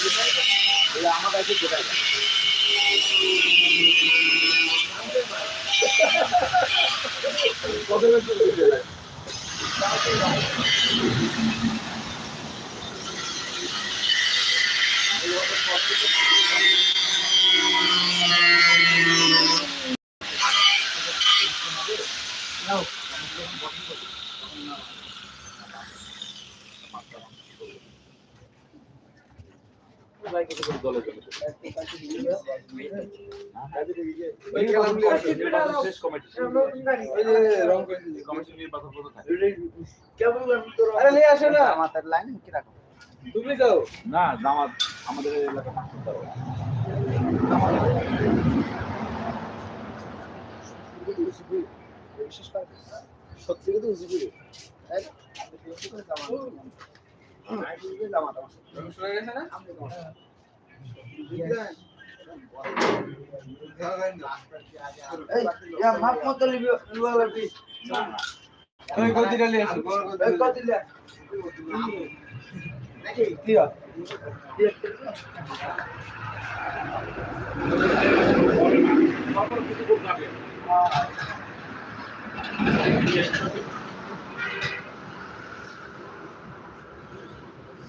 আমার কাছে যেটাই কত বেশি শেষ কমিটি কমিটি নির্বাচন করতে থাকে আরে নিয়ে আসো না আমাদের লাইন কি রাখো তুমি যাও না জামাত আমাদের এলাকা। সত্যি কিন্তু উচিত মাপ মতো লিবি কত দিলে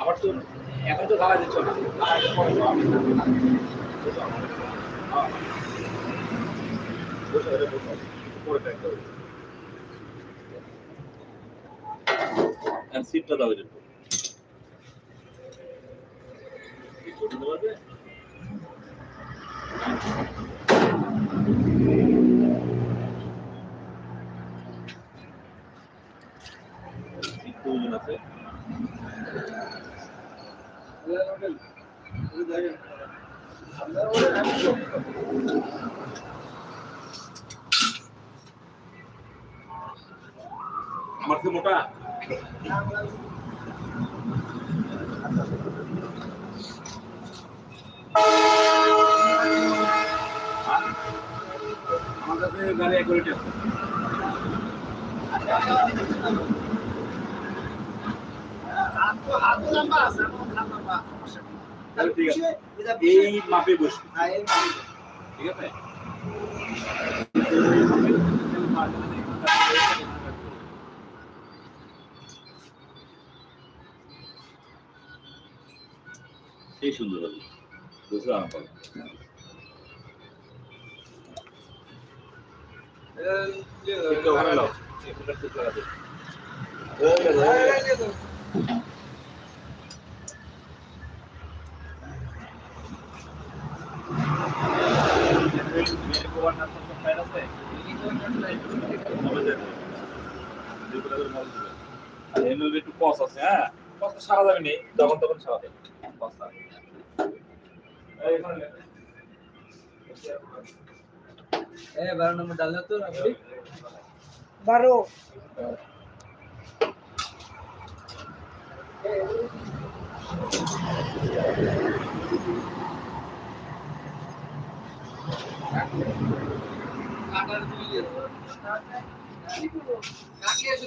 আবার তো এখন তো ঢালা দিচ্ছ না পরে দাও। হ্যাঁ। বসাও, এটা বসাও। পরে টাইট দাও আর সিটটা দাও এটা এই ছোট দেওয়াতে সিট প্রয়োজন আছে আমার তো মোটা? আমার কাছে গাড়ি এক এই মাপে বসবি ঠিক আছে সেই সুন্দর হবে বুঝলো আমার আছে হ্যাঁ সারা যাবে যখন তখন সারা লেখা। বারো নম্বর ডাল তো বারো কাটার তুমি কাকে এসে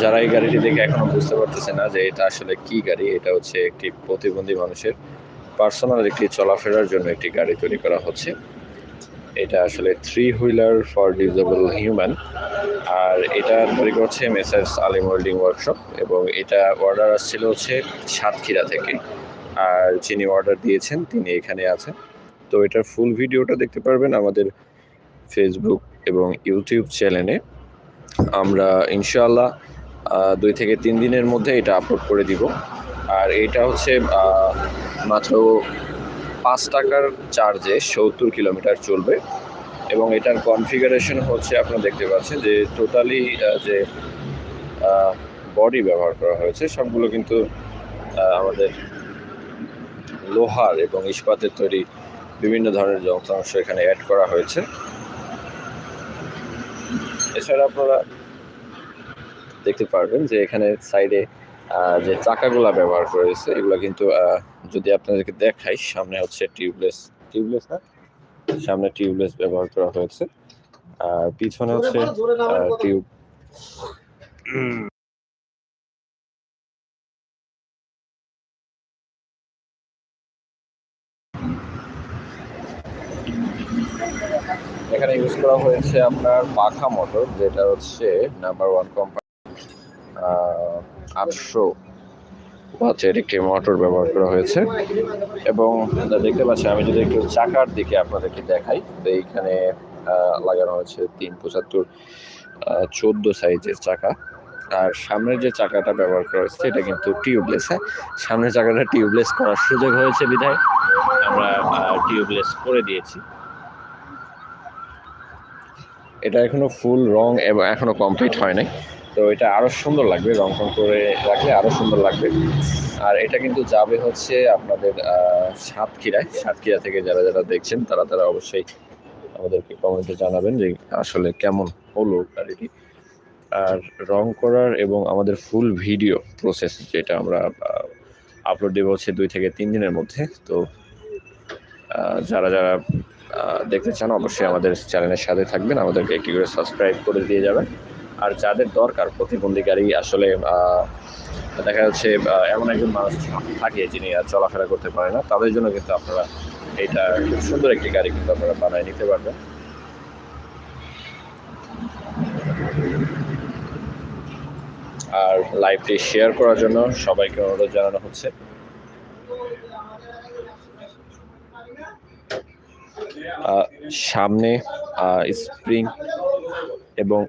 যারা এই গাড়িটি দেখে এখনও বুঝতে পারতেছে না যে এটা আসলে কি গাড়ি, এটা হচ্ছে একটি প্রতিবন্ধী মানুষের পার্সোনাল একটি চলাফেরার জন্য একটি গাড়ি তৈরি করা হচ্ছে। এটা আসলে three wheeler for disable human আর এটা তৈরি করছে মেসার্স আলিম ওয়েল্ডিং ওয়ার্কশপ এবং এটা অর্ডার আসছিল হচ্ছে সাতক্ষীরা থেকে, আর যিনি অর্ডার দিয়েছেন তিনি এখানে আছেন। তো এটার ফুল ভিডিওটা দেখতে পারবেন আমাদের ফেসবুক এবং ইউটিউব চ্যানেলে আমরা ইনশাআল্লাহ দুই থেকে তিন দিনের মধ্যে এটা আপলোড করে দিব। আর এটা হচ্ছে মাত্র পাঁচ টাকার চার্জে সত্তর কিলোমিটার চলবে এবং এটার কনফিগারেশন হচ্ছে আপনারা দেখতে পাচ্ছেন যে টোটালি যে বডি ব্যবহার করা হয়েছে, সবগুলো কিন্তু আমাদের লোহার এবং ইস্পাতের তৈরি বিভিন্ন ধরনের যন্ত্রাংশ এখানে অ্যাড করা হয়েছে। এছাড়া আপনারা দেখতে পারবেন যে এখানে সাইডে যে চাকাগুলা ব্যবহার করেছে এগুলো কিন্তু যদি আপনাদেরকে দেখাই সামনে হচ্ছে টিউবলেস টিউবলেস না? সামনে টিউবলেস ব্যবহার করা হয়েছে। আর পিছনে হচ্ছে টিউব এখানে ইউজ করা হয়েছে আপনার পাখা মোটর যেটা হচ্ছে নাম্বার ওয়ান কোম্পানি আটশো ওয়াচের একটি মোটর ব্যবহার করা হয়েছে। এবং দেখতে পাচ্ছি, আমি যদি একটু চাকার দিকে আপনাদেরকে দেখাই, তো এইখানে লাগানো হয়েছে তিন পঁচাত্তর চোদ্দ সাইজের চাকা। আর সামনের যে চাকাটা ব্যবহার করা হয়েছে, এটা কিন্তু টিউবলেস হ্যাঁ সামনের চাকাটা টিউবলেস করার সুযোগ হয়েছে বিধায়। আমরা টিউবলেস করে দিয়েছি। এটা এখনও ফুল রং এবং এখনও কমপ্লিট হয় নাই। তো এটা আরও সুন্দর লাগবে রং টং করে রাখলে আরও সুন্দর লাগবে। আর এটা কিন্তু যাবে হচ্ছে আপনাদের সাতক্ষীরায়। সাতক্ষীরা থেকে যারা যারা দেখছেন, তারা তারা অবশ্যই আমাদেরকে কমেন্টে জানাবেন যে আসলে কেমন হলো গাড়িটি। আর রং করার এবং আমাদের ফুল ভিডিও প্রসেস যেটা আমরা আপলোড দেবো হচ্ছে দুই থেকে তিন দিনের মধ্যে। তো যারা যারা দেখতে চান অবশ্যই আমাদের চ্যানেলের সাথে থাকবেন। আমাদেরকে একটি করে সাবস্ক্রাইব করে দিয়ে যাবেন। আর যাদের দরকার প্রতিবন্ধী গাড়ি আসলে দেখা যাচ্ছে এমন একজন মানুষ থাকে যিনি আর চলাফেরা করতে পারে না, তাদের জন্য কিন্তু আপনারা এটা খুব সুন্দর একটি গাড়ি কিন্তু আপনারা বানায় নিতে পারবেন। আর লাইভটি শেয়ার করার জন্য সবাইকে অনুরোধ জানানো হচ্ছে। সামনে স্প্রিং এবং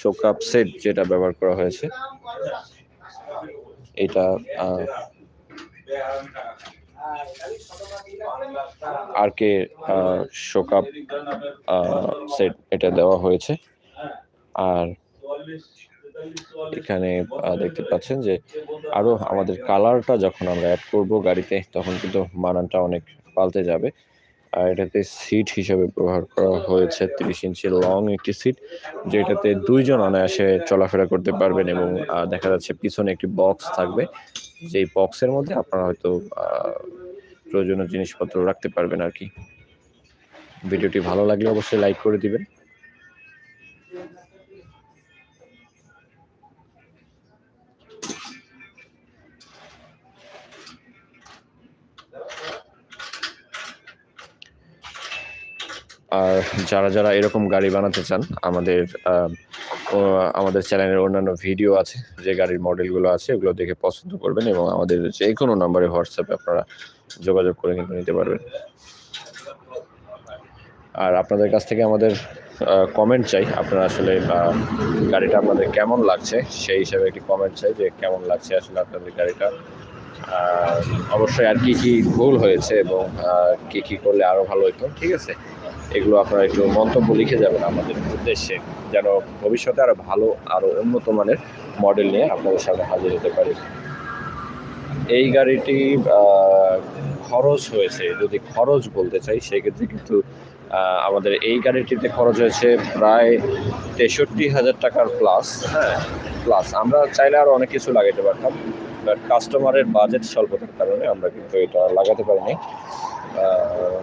শোকাপ সেট যেটা ব্যবহার করা হয়েছে। এটা আর কে শোকাপ সেট এটা দেওয়া হয়েছে। আর এখানে দেখতে পাচ্ছেন যে আরও আমাদের কালারটা যখন আমরা অ্যাড করব গাড়িতে, তখন কিন্তু মানানটা অনেক পাল্টে যাবে। আর এটাতে সিট হিসাবে ব্যবহার করা হয়েছে তিরিশ ইঞ্চি লং একটি সিট যেটাতে দুইজন অনায়াসে চলাফেরা করতে পারবেন এবং দেখা যাচ্ছে পিছনে একটি বক্স থাকবে। যেই বক্সের মধ্যে আপনারা হয়তো প্রয়োজনীয় জিনিসপত্র রাখতে পারবেন আর কি। ভিডিওটি ভালো লাগলে অবশ্যই লাইক করে দিবেন। আর যারা যারা এরকম গাড়ি বানাতে চান, আমাদের আমাদের চ্যানেলের অন্যান্য ভিডিও আছে, যে গাড়ির মডেলগুলো আছে, ওগুলো দেখে পছন্দ করবেন এবং আমাদের যে কোনো নম্বরে হোয়াটসঅ্যাপে আপনারা যোগাযোগ করে কিন্তু নিতে পারবেন। আর আপনাদের কাছ থেকে আমাদের কমেন্ট চাই, আপনারা আসলে গাড়িটা আপনাদের কেমন লাগছে, সেই হিসাবে একটি কমেন্ট চাই যে কেমন লাগছে আসলে আপনাদের গাড়িটা। অবশ্যই আর কি কি ভুল হয়েছে এবং কি কি করলে আরও ভালো হতো, ঠিক আছে? এগুলো আপনারা একটু মন্তব্য লিখে যাবেন আমাদের উদ্দেশ্যে যেন ভবিষ্যতে আরও ভালো আরও উন্নত মানের মডেল নিয়ে আপনাদের সামনে হাজির হতে পারি। এই গাড়িটি খরচ হয়েছে যদি খরচ বলতে চাই সেক্ষেত্রে কিন্তু আমাদের এই গাড়িটিতে খরচ হয়েছে প্রায় তেষট্টি হাজার টাকার প্লাস হ্যাঁ। প্লাস আমরা চাইলে আরও অনেক কিছু লাগাতে পারতাম বাট কাস্টমারের বাজেট স্বল্পতার কারণে আমরা কিন্তু এটা লাগাতে পারিনি।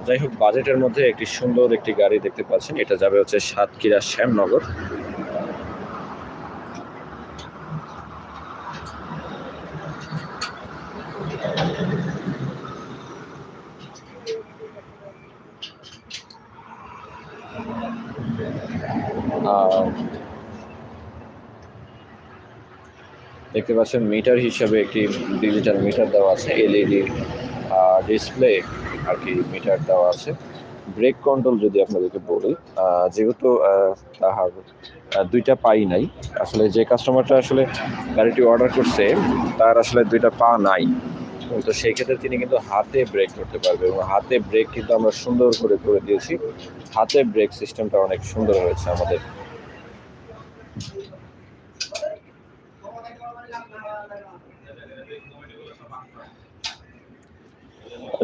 যাই হোক, বাজেটের মধ্যে একটি সুন্দর একটি গাড়ি দেখতে পাচ্ছেন। এটা যাবে হচ্ছে সাতক্ষীরা শ্যামনগর। দেখতে পাচ্ছেন, মিটার হিসাবে একটি ডিজিটাল মিটার দেওয়া আছে এলইডি ডিসপ্লে আর কি মিটার দেওয়া আছে। ব্রেক কন্ট্রোল যদি আপনাদেরকে বলি যেহেতু তাহার দুইটা পাই নাই, আসলে যে কাস্টমারটা আসলে গাড়িটি অর্ডার করছে, তার আসলে দুইটা পা নাই। তো সেই ক্ষেত্রে তিনি কিন্তু হাতে ব্রেক করতে পারবে এবং হাতে ব্রেক কিন্তু আমরা সুন্দর করে করে দিয়েছি। হাতে ব্রেক সিস্টেমটা অনেক সুন্দর হয়েছে আমাদের।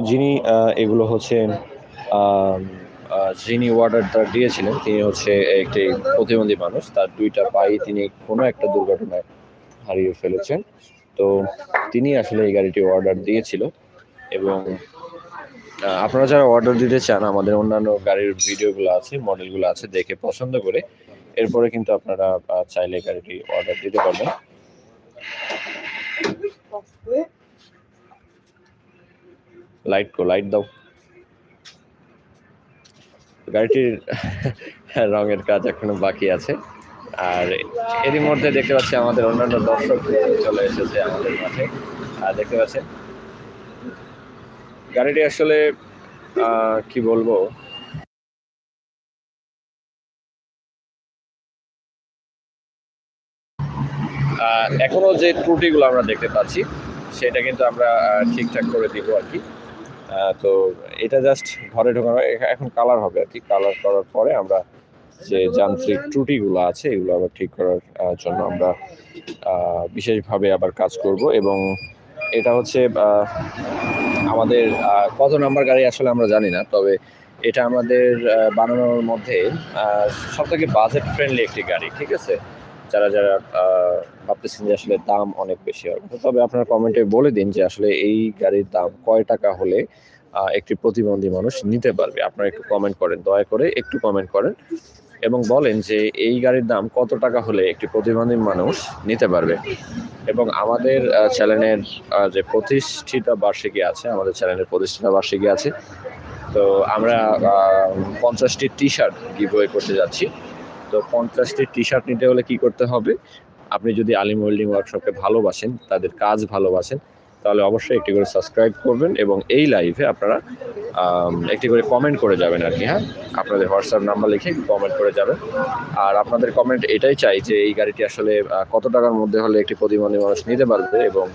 যিনি এগুলো হচ্ছে যিনি অর্ডারটা দিয়েছিলেন, তিনি হচ্ছে একটি প্রতিবন্ধী মানুষ। তার দুইটা পাই তিনি কোনো একটা দুর্ঘটনায় হারিয়ে ফেলেছেন। তো তিনি আসলে এই গাড়িটি অর্ডার দিয়েছিল এবং আপনারা যারা অর্ডার দিতে চান, আমাদের অন্যান্য গাড়ির ভিডিওগুলো আছে, মডেলগুলো আছে, দেখে পছন্দ করে, এরপরে কিন্তু আপনারা চাইলে গাড়িটি অর্ডার দিতে পারবেন। লাইট কো লাইট দাও। গাড়িটির রঙের কাজ এখনও বাকি আছে। আর এরই মধ্যে দেখতে পাচ্ছি আমাদের অন্যান্য দর্শক চলে এসেছে আমাদের মাঠে। আর দেখতে পাচ্ছেন, গাড়িটি আসলে কি বলব? এখনও যে ত্রুটিগুলো আমরা দেখতে পাচ্ছি, সেটা কিন্তু আমরা ঠিকঠাক করে দিব আর কি। তো এটা জাস্ট ঘরে ঢোকানো এখন কালার হবে আর কি। কালার করার পরে আমরা যে যান্ত্রিক ত্রুটিগুলো আছে, এগুলো আবার ঠিক করার জন্য আমরা বিশেষভাবে আবার কাজ করব এবং এটা হচ্ছে আমাদের কত নাম্বার গাড়ি আসলে আমরা জানি না, তবে এটা আমাদের বানানোর মধ্যে সব থেকে বাজেট ফ্রেন্ডলি একটি গাড়ি, ঠিক আছে? যারা যারা ভাবতেছেন যে আসলে দাম অনেক বেশি হবে তবে আপনার কমেন্টে বলে দিন যে আসলে এই গাড়ির দাম কয় টাকা হলে একটি প্রতিবন্ধী মানুষ নিতে পারবে? আপনারা একটু কমেন্ট করেন, দয়া করে একটু কমেন্ট করেন এবং বলেন যে এই গাড়ির দাম কত টাকা হলে একটি প্রতিবন্ধী মানুষ নিতে পারবে? এবং আমাদের চ্যানেলের যে প্রতিষ্ঠিত বার্ষিকী আছে, আমাদের চ্যানেলের প্রতিষ্ঠিত বার্ষিকী আছে। তো আমরা পঞ্চাশটি টি শার্ট গিভওয়ে করতে যাচ্ছি। তো পঞ্চাশটি টি শার্ট নিতে হলে কি করতে হবে? আপনি যদি আলিম ওয়েল্ডিং ওয়ার্কশপকে ভালোবাসেন, তাদের কাজ ভালোবাসেন, তাহলে অবশ্যই একটি করে সাবস্ক্রাইব করবেন এবং এই লাইভে আপনারা একটি করে কমেন্ট করে যাবেন আর কি হ্যাঁ? আপনাদের হোয়াটসঅ্যাপ নাম্বার লিখে কমেন্ট করে যাবেন। আর আপনাদের কমেন্ট এটাই চাই যে এই গাড়িটি আসলে কত টাকার মধ্যে হলে একটি প্রতিবন্ধী মানুষ নিতে পারবে এবং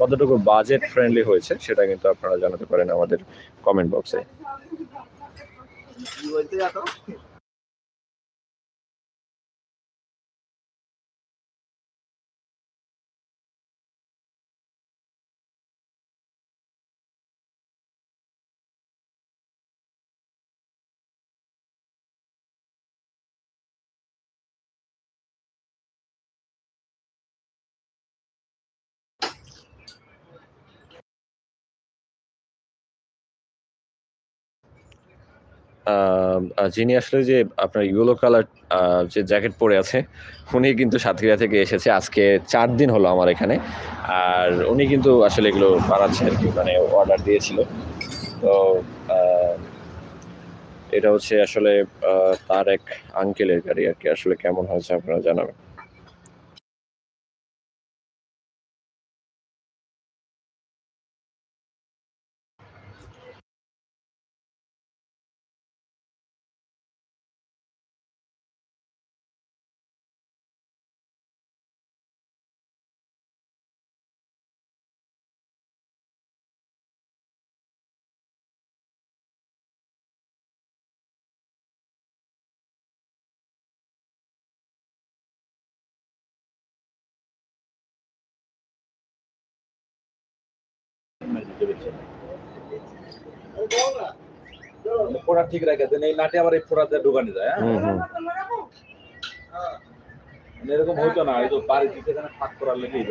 কতটুকু বাজেট ফ্রেন্ডলি হয়েছে, সেটা কিন্তু আপনারা জানাতে পারেন আমাদের কমেন্ট বক্সে যিনি আসলে যে আপনার ইয়েলো কালার যে জ্যাকেট পরে আছে, উনি কিন্তু সাতক্ষীরা থেকে এসেছে। আজকে চার দিন হলো আমার এখানে। আর উনি কিন্তু আসলে এগুলো বানাচ্ছে আর কি মানে অর্ডার দিয়েছিল। তো এটা হচ্ছে আসলে তার এক আঙ্কেলের গাড়ি আর কি, আসলে কেমন হয়েছে আপনারা জানাবেন। ফোড়া ঠিক রাখে দেন এই নাটে আবার এই ফোড়াতে ঢোকানো যায় হ্যাঁ? মানে এরকম হইতো না এই তো বাড়ি দিকে এখানে ফাঁক করার লেগে